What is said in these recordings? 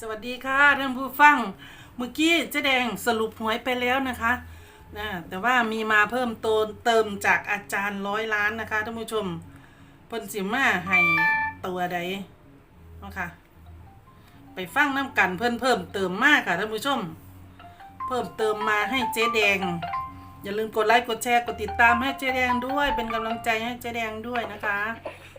สวัสดีค่ะท่านผู้ฟังเมื่อกี้เจ๊แดงสรุปหวยไปแล้วนะคะนะแต่ว่ามีมาเพิ่มเติมเติมจากอาจารย์ร้อยล้านนะคะท่านผู้ชมเพิ่นสิมาให้ตัวใดนะคะไปฟังน้ำกันเพิ่นเพิ่มเติมมากค่ะท่านผู้ชม เพิ่มเติมมาให้เจ๊แดง อย่าลืมกดไลค์กดแชร์กดติดตามให้เจ๊แดงด้วย เป็นกำลังใจให้เจ๊แดงด้วยนะคะ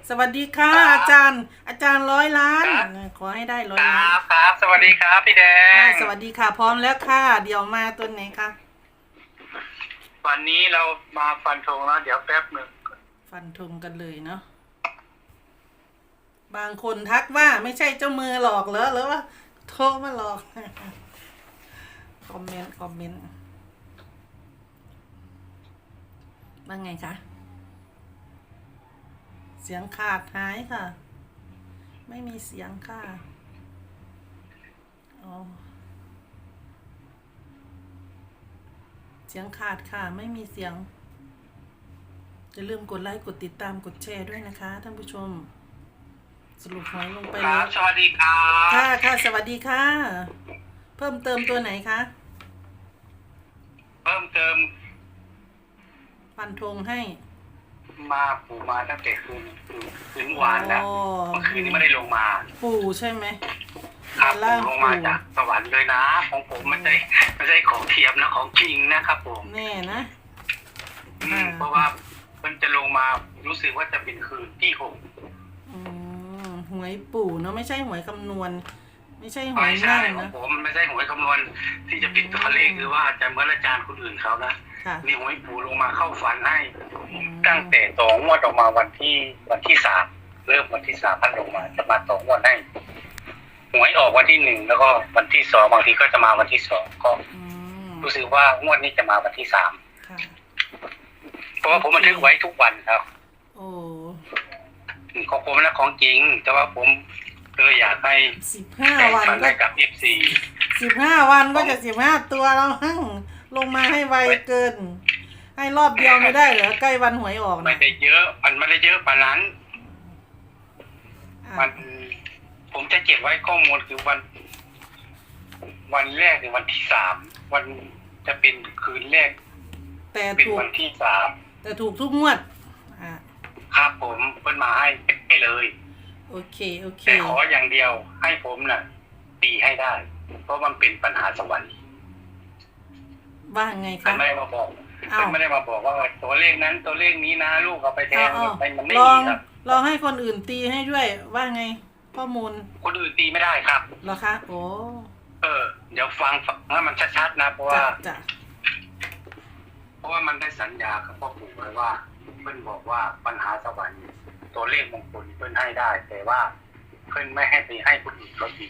สวัสดีค่ะอาจารย์ อาจารย์ร้อยล้านครับขอให้ได้ร้อยคล้ารันบครับสวัสดีครับพี่แดค่ะงสวัสดีค่ะ พร้อมแล้วค่ะ เดี๋ยวมาตัวไหนคะวันนี้เรามาฟันธงแล้วเดี๋ยวแป๊บหนึ่งฟันธงกันเลยเนาะบางคนทักว่าไม่ใช่เจ้ามือหลอกเหรอหรือว่าโทรมาหลอก คอมเมนต์คอมเมนต์ว่าไงคะ เสียงขาดหายค่ะ ไม่มีเสียงค่ะอ๋อเสียงขาดค่ะ ไม่มีเสียงอย่าลืมกดไลค์กดติดตามกดแชร์ด้วยนะคะท่านผู้ชม สรุปหวยลงไปคแล้รัวบสวัสดีครับค่ะค่ะสวัสดีค่ะ เพิ่มเติมตัวไหนคะเพิ่มเติมฟันธงให้ มาปูมาตั้งแต่คืนคืนคืนวานแล้วอ๋อ เมื่อคืนนี้ไม่ได้ลงมาปู่ใช่ไหมครับล่างผมลงมาปู่จากสวรรค์เลยนะ ของผมไม่ใช่ไม่ใช่ของเทียมนะของจริงนะครับผม แน่นะ อืม อ่า เพราะว่ามันจะลงมารู้สึกว่าจะเป็นคืนที่หกอืมหวยปู่เนาะไม่ใช่หวยคำนวณ ไม่ใช่หวไม่ยใช่นั่งของนะ ผมมันไม่ใช่หวยคำนวณที่จะปิดตัวเลขหรือว่าจะเหมือนอาจารย์คนอื่นเขานะค่ะ มีหวยปูลงมาเข้าฝันให้อืมตั้งแต่สองงวดออกมาวันที่วันที่สามเริ่มวันที่สามพันลงมา จะมาสองงวดให้หวยออกวันที่หนึ่งแล้วก็วันที่สองบางทีก็จะมาวันที่สองก็อืมรู้สึกว่างวดนี้จะมาวันที่สามค่ะ เพราะว่าผมบันทึกไว้ทุกวันครับ โอ้ ของผมนะของจริง แต่ว่าผม เลยอยากให้สิบห้าแบ่งวันปันก็ให้กับเอฟซีสิบห้าวันก็จะสิบห้าตัวแล้วหั่งลงมาให้ไวเกิน ให้รอบเดียวไม่ได้เหรอใกล้วันหวยออกไม่นะได้เยอะ มันไม่ได้เยอะปานนั้นอะมันผมจะเก็บไว้ข้อมูลคือวัน วันแรกในวันที่สามวันจะเป็นคืนแรกแต่เป็นถูกวันที่สามแต่ถูกทุกงวดอะครับผมเพิ่นมาให้ให้เลย โอเค โอเค แต่ขออย่างเดียวให้ผมน่ะตีให้ได้ เพราะมันเป็นปัญหาสวรรค์ว่าไงเพิ่คะนไม่ได้มาบอกอ้าวเพิ่นไม่ได้มาบอกว่าตัวเลขนั้นตัวเลขนี้นะลูกเอาไปแทเอานเอามันมันไม่ลอมีงครับลองให้คนอื่นตีให้ด้วย ว่าไงข้อมูล คนอื่นตีไม่ได้ครับเหรอคะโอ้เออ เดี๋ยวฟังฟังให้มันชัดๆนะเพราะว่าจ้ะจ้ะเพราะว่ามันได้สัญญากับพ่อปู่ไว้ว่าเพิ่นบอกว่าปัญหาสวรรค์ ตัวเลขมงคลเพิ่นให้ได้ แต่ว่าเพิ่นไม่ให้ไปให้คนอื่นเขาตี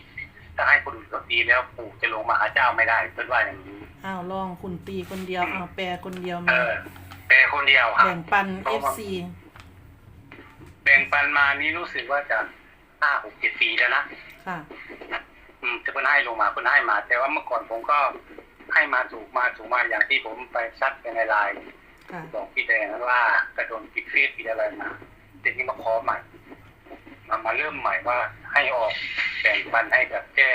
ถ้าให้คนอื่นเขาตีแล้วปู่จะลงมาหาเจ้าไม่ได้ เพิ่นว่าอย่างนี้อ้าวลองคุณตีคนเดียวเอาแปรคนเดียวเอมาอแต่คนเดียวครับ แบ่งปันเพราะว่า FC แบ่งปันมานี้รู้สึกว่าจะห้าหกเจ็ดปีแล้วนะค่ะ อืมจะเพิ่นให้ลงมาเพิ่นให้มา แต่ว่าเมื่อก่อนผมก็ให้มาถูกมาถูกมาอย่างที่ผมไปซัดในไลน์ค่ะ บอกพี่แดงว่ากระโดนปิดเฟซปิดอะไรมา เด็กนี้มาขอใหม่มามาเริ่มใหม่ว่าให้ออกแบ่งปันให้กับแก้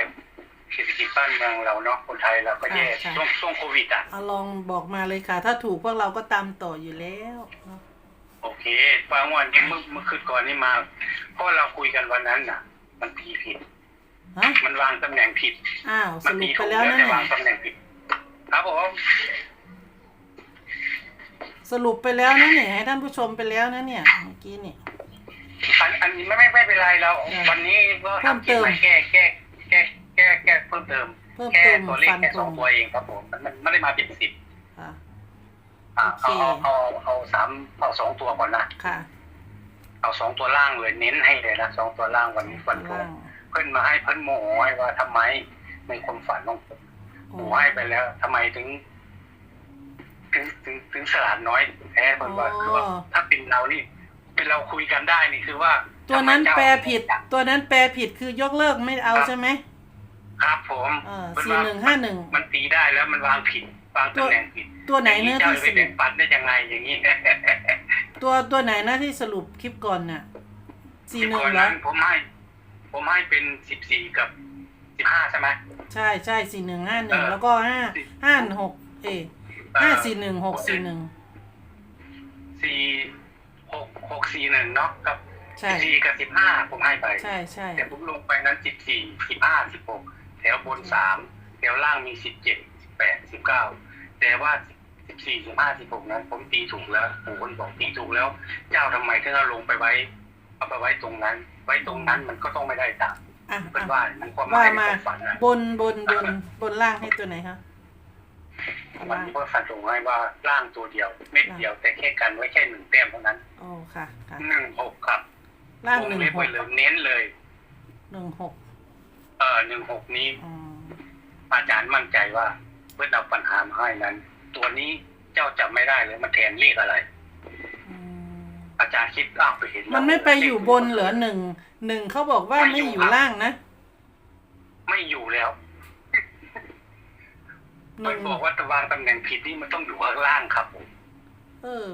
เศรษฐกิจบ้านเมืองเราเนาะคนไทยเราก็แย่ค่ะช่วงช่วงโควิดอะ เอาลองบอกมาเลยค่ะ ถ้าถูกพวกเราก็ตามต่ออยู่แล้วเนาะโอเคบางวันนี้เมื่อเมื่อคืนก่อนนี่มาเพราะเราคุยกันวันนั้นน่ะ มันทีผิด ฮะมันวางตำแหน่งผิด อ้าวสมันรุมีปไปถูกแล้วแล้วนะแต่เนี่วางยตำแหน่งผิด ครับผม สรุปไปแล้วนะเนี่ยให้ท่านผู้ชมไปแล้วนะเนี่ยเมื่อกี้เนี่ย อันอันนี้ไม่ไม่ไม่เป็นไรเราอ่าวันนี้ก็เพิ่มทำเติกินมมาแก้แก้แก้แก้แก้เพิ่มเติมเพิ่มแค่เติมตัวเลขฟันแค่ธสองงตัวเองครับผมมันมันไม่ได้มาเป็นสิบค่ะ อ่าโอเคเอาเอาเอาเอาสามเอาสองตัวก่อนนะค่ะเอาสองตัวล่างเลยเน้นให้เลยนะสองตัวล่างวันนี้ฟันธงล่างเพิ่นมาให้เพิ่นโมโหให้ว่าทำไมในความฝันของผมโอ้โมให้ไปแล้วทำไมถึง ถึงถึงถึงสลาดน้อยแพ้เพิ่นว่าคือว่าถ้าเป็นเรานี่ เป็นเราคุยกันได้นี่คือว่า ตัวนั้นทำไมเจ้าแปลผิด ตัวนั้นแปลผิดคือยกเลิกไม่เอาใช่ไหมครับผมเออเพิ่สี่ว่าหนึ่งห้าหนึ่งมันตีได้แล้วมันวางผิดวางตำแหน่งผิดตัวไหนเนื้ย่าอะงที่สรุเจ้าจะไปแบ่งปปันได้ยังไงอย่างนี้ตัวตัวไหนนะที่สรุปคลิปก่อนน่ะสี่หนึ่งก่อนแล้นั้วนผมให้ผมให้เป็นสิบสี่กับสิบห้าใช่ไหมใช่ใช่สี่หนึ่งห้าหนึ่งเออแล้วก็ห้าห้าหกเอ ห้าสี่หนึ่งหกสี่หนึ่งสี่หกหกสี่หนึ่งเนาะกับใช่สี่กับสิบห้าผมให้ไป ใช่ใช่แต่ผมลงไปนั้นสิบสี่สิบห้าสิบหกแถวบนสามแถวล่างมีสิบเจ็ดสิบแปดสิบเก้าแต่ว่าสิบสี่สิบห้าสิบหกนั้น ผมตีถูกแล้วผมคนบอกตีถูกแล้ว เจ้าทำไมถึงเอาลงไปไว้เอาไปไว้ตรงนั้น ไว้ตรงนั้นมันก็ต้องไม่ได้ตามอะเป็นอะว่ามันความหว่ามายในมาความฝันนะบนบนบนบนล่างให้ตัวไหนคะ วันนี้ก็ฟันตรงให้ว่าร่างตัวเดียวเม็ดเดียวแต่แค่กันไว้แค่หนึ่งแต้มเท่านั้นโอ้ค่ะค่ะหนึ่งหกครับล่างวหนึ่งเล็บหไว้กเลยเน้นเลยหนึ่งหกเออหนึ่งหกนี้อืมอาจารย์มั่นใจว่าเมื่อเอาปัญหามาให้นั้น ตัวนี้เจ้าจำไม่ได้เลยมันแทนเลขอะไรอืมอาจารย์คิดอ้าวไปเห็นแล้วมันไม่ไปอยู่บนเหรอหนึ่งหนึ่งเขาบอกว่าไม่อยู่ล่างนะ ไม่อยู่แล้ว หมันนึ่งบอกว่าตะวางตำแหน่งผิดนี่มันต้องอยู่ข้างล่างครับผมเออ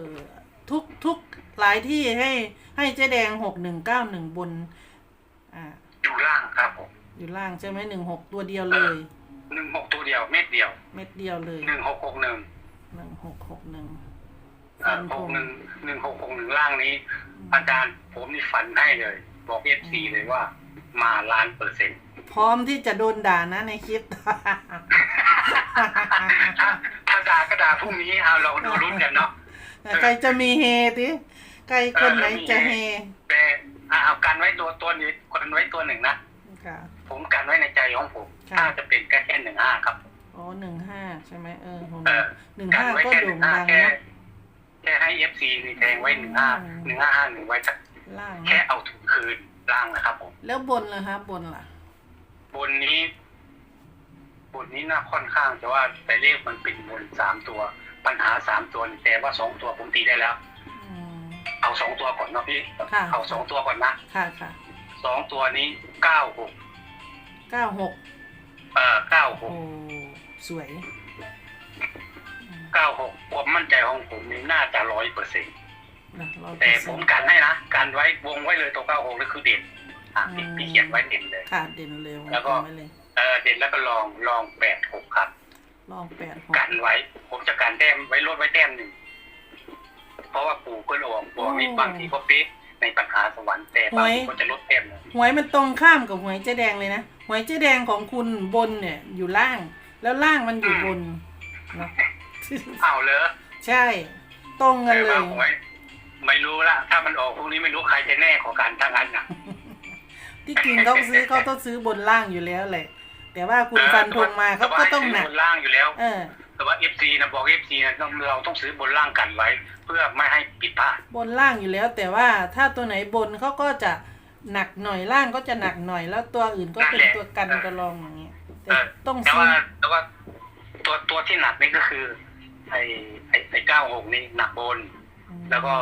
ทุกทุกหลายที่ให้ ให้เจ๊แดงหกหนึ่งเก้าหนึ่งบน อ่า อยู่ล่างครับผม อยู่ล่างใช่ไหมหนึ่งหกตัวเดียวเลยหนึ่งหกตัวเดียวเม็ดเดียว เม็ดเดียวเลยหนึ่งหกหกหนึ่งหนึ่งหกหกหนึ่งอ่าฟันหธกงหนึ่งหนึ่งหกหกหนึ่งล่างนี้ อาจารย์ผมนี่ฝันให้เลย บอกเอฟซีเลยว่า มาล้านเปอร์เซ็นต์พร้อมที่จะโดนด่านะในคลิป ถ้าถ้าด่าก็ด่าพรุ่งนี้เอาเราดูรุ่นกันเนาะใครจะมีเฮติใครคนไหนจะเฮแต่อ่าเอากันไว้ตัวตัวนี้กันไว้ตัวหนึ่งนะค่ะผมกันไว้ในใจของผมค่ะถ้าจะเป็นแค่แค่หนึ่งห้าครับอ๋อหนึ่งห้าใช่ไหมเออเออหนึ่งกันห้าไว้ก็แค่หโด่นึ่งงห้าดังแค่นะแค่ให้เอฟซีนี่แทงไว้หนึ่งห้าอืมหนึ่งห้าห้าหนึ่งไว้สักล่างแค่นะเอาถูกคืนล่างนะครับผม แล้วบนล่ะครับบนล่ะ บนนี้ บนนี้น่าค่อนข้างจะว่าแต่เลขมันเป็นบนสามตัว ปัญหาสามตัวนี่แต่ว่าสองตัวผมตีได้แล้วอืมเอาสองตัวก่อนเนาะพี่ค่ะเอาสองตัวก่อนนะ ค่ะค่ะสองตัวนี้เก้าหกเก้าหกเอ่อเก้าหโอ้กสวยอืมเก้าหกความมั่นใจของผมนี่น่าจะร้อยเปอร์เซ็นต์นะร้อยเปอแต่ร์ผเซ็นมต์กันให้นะกันไว้วงไว้เลยตัวเก้าหกนี่คือเด่นอะพี่อืมพี่เขียนไว้เด่นเลยค่ะเด่นเร็วแล้วก็ไม่ เลยเออเด่นแล้วก็ลองลองแปดหกครับ ลองแปดหกกันไว้ ผมจะกันแต้มไว้ลดไว้แต้มหนึ่ง เพราะว่าปู่ก็ระวังบอกนี่บางทีก็เป๊ะในปัญหาสวรรค์แต่บางทีก็จะลดแต้มหนึ่งหวยมันตรงข้ามกับหวยเจ๊แดงเลยนะหวยเจ๊แดงของคุณบนเนี่ย อยู่ล่าง แล้วล่างมันอยู่บนเนาะอ้าวเลยใช่ ตรงกันแต่เลว่ายหวยไม่รู้ละถ้ามันออกพรุ่งนี้ไม่รู้ใครจะแน่กว่ากันทั้งนั้นนะที่จริงเขาซื้อเขาต้องซื้อบนล่างอยู่แล้วแหละ แต่ว่าคุณฟันธงมาเขาก็ต้องหนักบนล่างอยู่แล้วเออแต่ว่าเอฟซีนะบอกเอฟซีนะต้องเราต้องซื้อบนล่างกันไว้ เพื่อไม่ให้ผิดพลาดบนล่างอยู่แล้ว แต่ว่าถ้าตัวไหนบนเขาก็จะหนักหน่อยล่างก็จะหนักหน่อยแล้วตัวอื่นก็เป็นตัวกันตัวรองอย่างเงี้ยแต่เออต้องแต่ซื้อว่าแต่ว่าตัวตัวที่หนักนี่ก็คือ ไอ้ไอ้ไอ้เก้าหกนี่หนักบน แล้วก็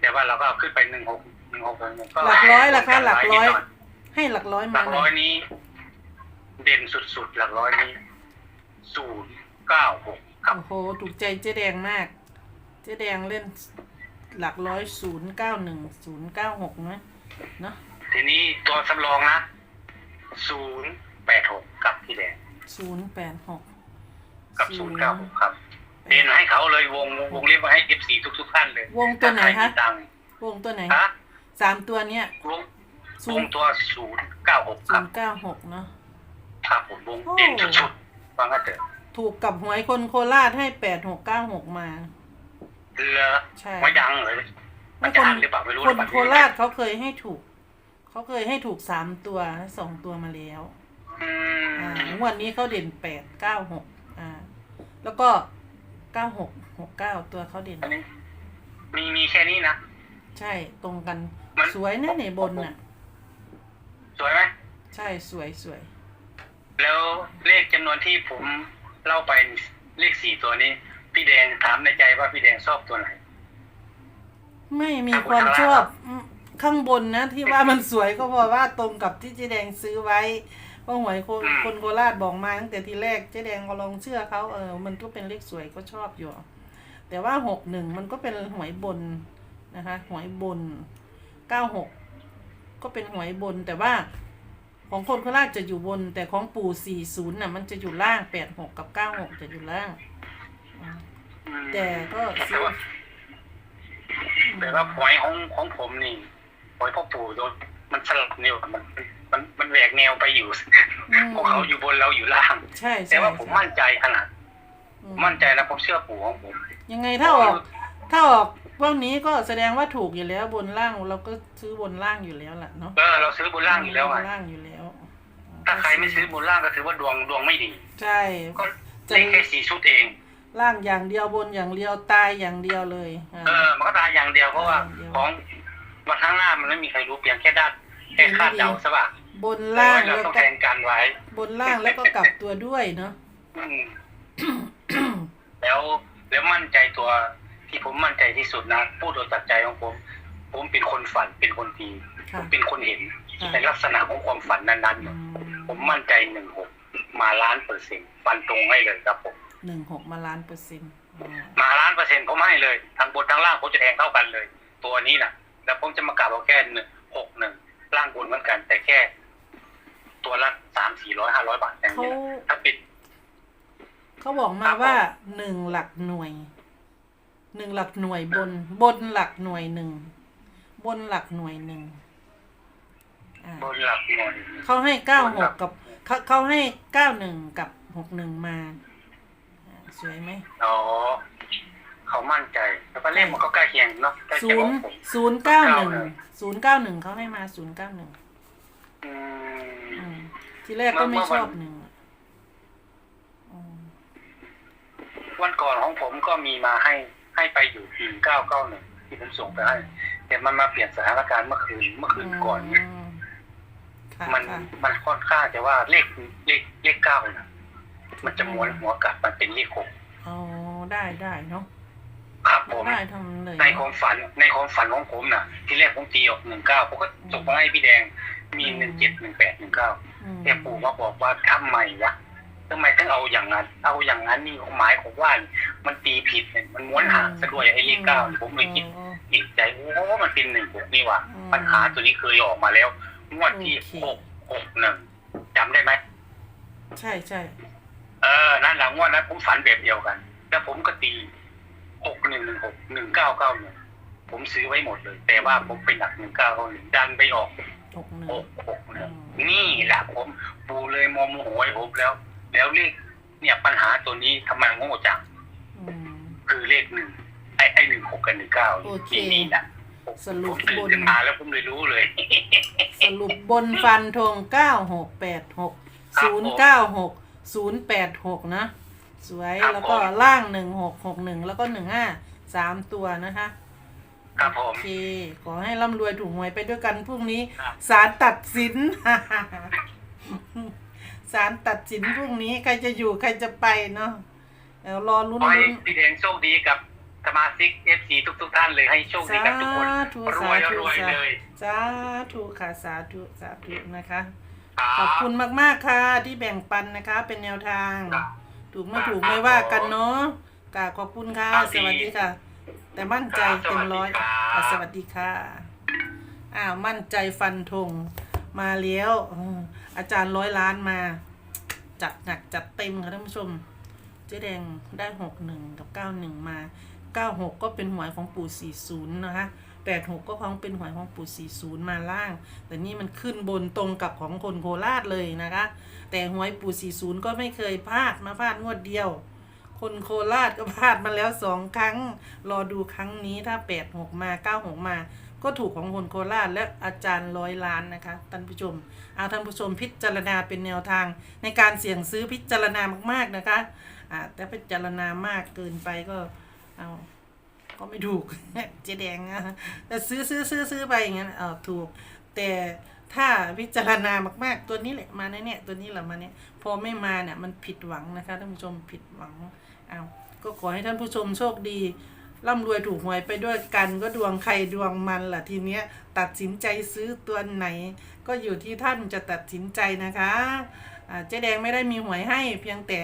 แต่ว่าเราก็เอาขึ้นไปหนึ่งหกหนึ่งหกหนึ่งก็หลักร้อยล่ะคะหลักร้อยนิดน่ ให้หลักร้อยหมาลักหน่ร้ออยยนี้ เด่นสุดๆ หลักร้อยนี้ศูนย์เก้าหกครับโอ้โห ถูกใจเจ๊แดงมาก เจ๊แดงเล่นหลักร้อยศูนย์เก้าหนึ่งศูนย์เก้าหกนะเนาะทีนี้ตัวสำรองนะศูนย์แปดหกกับพี่แดงศูนย์แปดหกกับศูนย์เก้าหกครับ เด่นให้เขาเลยวงวงเรียกว่าให้เอฟซีทุกๆท่านเลยวงตัวไหนถ้าใรคะมีตังค์วงตัวไหน ฮะสามตัวเนี้ยวง ศูวนงย์ตัวศูนย์เก้าหกคศูรับนย์เก้าหกเนาะ ครับผมวงโอ้เด่นสุดๆฟังกันเถอะถูกกับหวยคนโคราชให้แปดหกเก้าหกมาเลอใช่ไม่ดังเลยไม่อาคจานรย์หรือเปล่าไม่รู้คนนะโคราชเขาเคยให้ถูก เขาเคยให้ถูกสามตัวสองตัวมาแล้ว อือ่ามงวันนี้เขาเด่นแปดเก้าหกอ่า แล้วก็เก้าหกหกเก้าตัวเขาเด่น อันนี้มีมีแค่นี้นะ ใช่ตรงกันมัน สวยนะในบนน่ะ สวยไหมใช่สวยสวย แล้วเลขจำนวนที่ผมเล่าไปเลขสี่ตัวนี้ พี่แดงถามในใจว่าพี่แดงชอบตัวไหน ไม่มีครับความคุณชคอรับบอืมข้างบนนะ ที่ว่ามันสวยก็เพราะว่าตรงกับที่เจ๊แดงซื้อไว้เพราะหวยคนคนโคราชบอกมาตั้งแต่ทีแรกเจ๊แดงก็ลองเชื่อเขาเออ มันก็เป็นเลขสวยก็ชอบอยู่ แต่ว่าหกหนึ่งมันก็เป็นหวยบนนะคะหวยบนเก้าหก ก็เป็นหวยบนแต่ว่าของคนโคราชจะอยู่บน แต่ของปู่สี่ศูนย์น่ะ มันจะอยู่ล่างแปดหกกับเก้าหกจะอยู่ล่างอืมอืมแต่ก็แต่ซื้อว่าแต่ว่าหวยของของผมนี่หวยพ่อปู่โดนมันสลับนิ้วมันมันมันแหวกแนวไปอยู่อืมพวกเขาอยู่บนเราอยู่ล่าง ใช่ใช่แต่ว่าผมใช่มั่นใจขนาดอืมมั่นใจนะผมเชื่อปู่ของผม ยังไงถ้าออกถ้าออก พวกนี้ก็แสดงว่าถูกอยู่แล้วบนล่างเราก็ซื้อบนล่างอยู่แล้วล่ะเนาะเออเราซื้อบนล่างอยู่แล้วบไงนล่างอยู่แล้ว ถ้าใครไม่ซื้อบนล่างก็ถือว่าดวงดวงไม่ดี ใช่ก็เลขแค่สี่ชุดเอง ล่างอย่างเดียวบนอย่างเดียวตายอย่างเดียวเลยอ่าเออมันก็ตายอย่างเดียวเพราะว่าอย่างเดียวของวันข้างหน้ามันไม่มีใครรู้เพียงแค่ด้านแค่คาดเดาใช่ป่ะบนล่างแต่แล้วว่าเราต้องก็แทนกันไว้ บนล่างแล้วก็กลับตัวด้วยเนาะอืมแล้วแล้วมั่นใจตัว ที่ผมมั่นใจที่สุดนะพูดโดยจากใจของผม ผมเป็นคนฝันเป็นคนดีผค่ะมเป็นคนเห็นค่ะในลักษณะของความฝันนั้นอืมๆผมมั่นใจหนึ่งหกมาล้านเปอร์เซ็นต์ฟันตรงให้เลยครับผมหนึ่งหกมาล้านเปอร์เซ็นต์อ่ามาล้านเปอร์เซ็นต์ผมให้เลยทั้งบนทั้งล่างผมจะแทงเท่ากันเลย ตัวนี้นะแล้วผมจะมากลับเอาแค่หนึ่งหกหนึ่งล่างบนเหมือนกัน แต่แค่ ตัวละสามสี่ร้อยห้าร้อยบาทอย่างเขานี้นะถ้าปิดเขาบอกมาว่าหนึ่งหลักหน่วย หนึ่งหลักหน่วยบน บนหลักหน่วยหนึ่ง บนหลักหน่วยหนึ่งอ่าบนหลักหน่วยเขาให้เก้าหกกับเขาเขาให้เก้าหนึ่งกับหกหนึ่งมาอ่าสวยไหมอ๋อเขามั่นใจแล้วก็เลขมันก็ใกล้เคียงเนาะใกล้ศูเคียงขนองย์ผม ศูนย์เก้าหนึ่งศูนย์เก้าหนึ่งเขาให้มาศูนย์เก้าหนึ่งอืมทีแรกก็ไม่ชอบหนึ่งอะอืมวันก่อนของผมก็มีมาให้ ให้ไปอยู่หนึ่งเก้าเก้าหนึ่งที่ผมส่งไปให้ แต่มันมาเปลี่ยนสถานการณ์เมื่อคืนเมื่อคืนก่อนเนี่ยมค่ะมันค่ะมันค่อนข้างจะว่าเลขเลขเลขเก้านะมันจะม้วนหัวกลับมันเป็นเลขหกอ๋อได้ได้เนาะครับผมได้ทำเลยในความฝันในความฝันของผมนะที่แรกผมตีออกหนึ่งเก้าผมก็ส่งมาให้พี่แดงมีหนึ่งเจ็ดหนึ่งแปดหนึ่งเก้าอืมแต่ปู่มาบอกว่าทำไมวะ ทำไมต้องเอาอย่างนั้น เอาอย่างนั้นนี่หมายของว่ามันตีผิดเนี่ยมันม้วนหางซะด้วยไอ้เลขเก้าผมเลยคิดอ๋ออีกใจโอ้มันเป็นหนึ่งหกนี่ว่ะอืมปัญหาตัวนี้เคยออกมาแล้วงวดที่โอเคหกหกหนึ่งจำได้ไหมใช่ใช่เออนั่นแหละงวดนั้นผมฝันแบบเดียวกัน แล้วผมก็ตีหกหนึ่งหนึ่งหกหนึ่งเก้าเก้าหนึ่งผมซื้อไว้หมดเลย แต่ว่าผมไปหนักหนึ่งเก้าเก้าหนึ่งดันไปออกหกหนึ่งหกหกหนึ่งนี่แหละผมปูเลยมอมโหวยผมแล้ว แล้วเลขเนี่ยปัญหาตัวนี้ทำไมโง่จังอืม คือเลขหนึ่งไอ้ไอ้หนึ่งหกกับหนึ่งเก้าโอเคที่นี่นะผมสรุปผมตื่นบน ขึ้นมาแล้วผมเลยรู้เลย สรุปบนฟันธงเก้าหกแปดหกครับศูนย์เก้าหกศูนย์แปดหกนะ สวยครับแล้วก็ผม ล่างหนึ่งหกหกหนึ่งแล้วก็หนึ่งห้าสามตัวนะคะ ครับผโอม เค ขอให้ร่ำรวยถูกหวยไปด้วยกันพรุ่งนี้ครับ ศาลตัดสิน ศาลตัดสินพรุ่งนี้ใครจะอยู่ใครจะไปเนาะเดี๋ยวรอลุ้นขอให้ลุ้น พี่แดงโชคดีกับสมาชิกเอฟซีทุก ๆ ท่านเลยให้โชคดีกับทุกคน สาธุรวยแล้วสาธุ รวยเลย สาธุค่ะสาธุสาธุนะคะครับขอบคุณมากๆค่ะที่แบ่งปันนะคะ เป็นแนวทาง ครับถูกไม่ถูกไม่ว่ากันเนาะกราบขอบคุณค่ะ ครับสวัสดีค่ะ แต่มั่นใจครับเต็มร้อยสวัสดีครับ อะสวัสดีค่ะอ้าวมั่นใจฟันธง มาแล้วอืมอาจารย์ร้อยล้านมา จัดหนักจัดเต็มค่ะท่านผู้ชม เจ๊แดงได้หกหนึ่งกับเก้าหนึ่งมาเก้าหกก็เป็นหวยของปู่สี่ศูนย์นะคะแปดหกก็ของเป็นหวยของปู่สี่ศูนย์มาล่าง แต่นี่มันขึ้นบนตรงกับของคนโคราชเลยนะคะ แต่หวยปู่สี่ศูนย์ก็ไม่เคยพลาดมาพลาดงวดเดียวคนโคราชก็พลาดมาแล้วสองครั้ง รอดูครั้งนี้ถ้าแปดหกมาเก้าหกมา ก็ถูกของคนโคราชและอาจารย์ร้อยล้านนะคะท่านผู้ชมเอาท่านผู้ชมพิจารณาเป็นแนวทางในการเสี่ยงซื้อพิจารณามากๆนะคะอ่าแต่พิจารณามากเกินไปก็เอาก็ไม่ถูก เจ๊แดงนะแต่ซื้อซื้อซื้อซื้อไปอย่างนั้นเออถูก แต่ถ้าพิจารณามากๆ ตัวนี้แหละมาแน่ๆตัวนี้แหละมาเนี่ยพอไม่มาเนี่ยมันผิดหวังนะคะท่านผู้ชมผิดหวังเอาก็ขอให้ท่านผู้ชมโชคดี ร่ำรวยถูกหวยไปด้วยกันก็ดวงใครดวงมันล่ะทีเนี้ยตัดสินใจซื้อตัวไหน ก็อยู่ที่ท่านจะตัดสินใจนะคะเจ๊แดงไม่ได้มีหวยให้เพียงแต่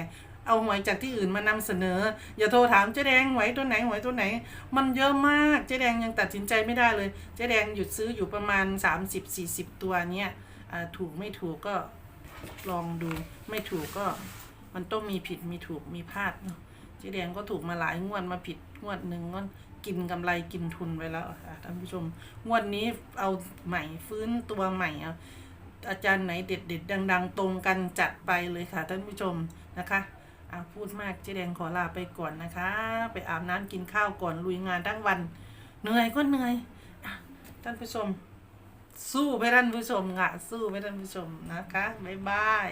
เอาหวยจากที่อื่นมานำเสนอ อย่าโทรถามเจ๊แดงหวยตัวไหนหวยตัวไหน มันเยอะมากเจ๊แดงยังตัดสินใจไม่ได้เลยเจ๊แดงหยุดซื้ออยู่ประมาณ 30-40 ตัวเนี้ยถูกไม่ถูกก็ลองดูไม่ถูกก็มันต้องมีผิดมีถูกมีพลาดเนาะ เจ๊แดงก็ถูกมาหลายงวดมาผิดงวดหนึ่งก็กินกำไรกินทุนไปแล้วค่ะท่านผู้ชม งวดนี้เอาใหม่ฟื้นตัวใหม่เอาอาจารย์ไหนเด็ดเด็ดดัง ๆ ตรงกันจัดไปเลยค่ะท่านผู้ชมนะคะอ่าพูดมากเจ๊แดงขอลาไปก่อนนะคะ ไปอาบน้ำกินข้าวก่อนลุยงานทั้งวัน เหนื่อยก็เหนื่อยท่านผู้ชม สู้ไปท่านผู้ชมค่ะสู้ไปท่านผู้ชมนะคะบ๊ายบาย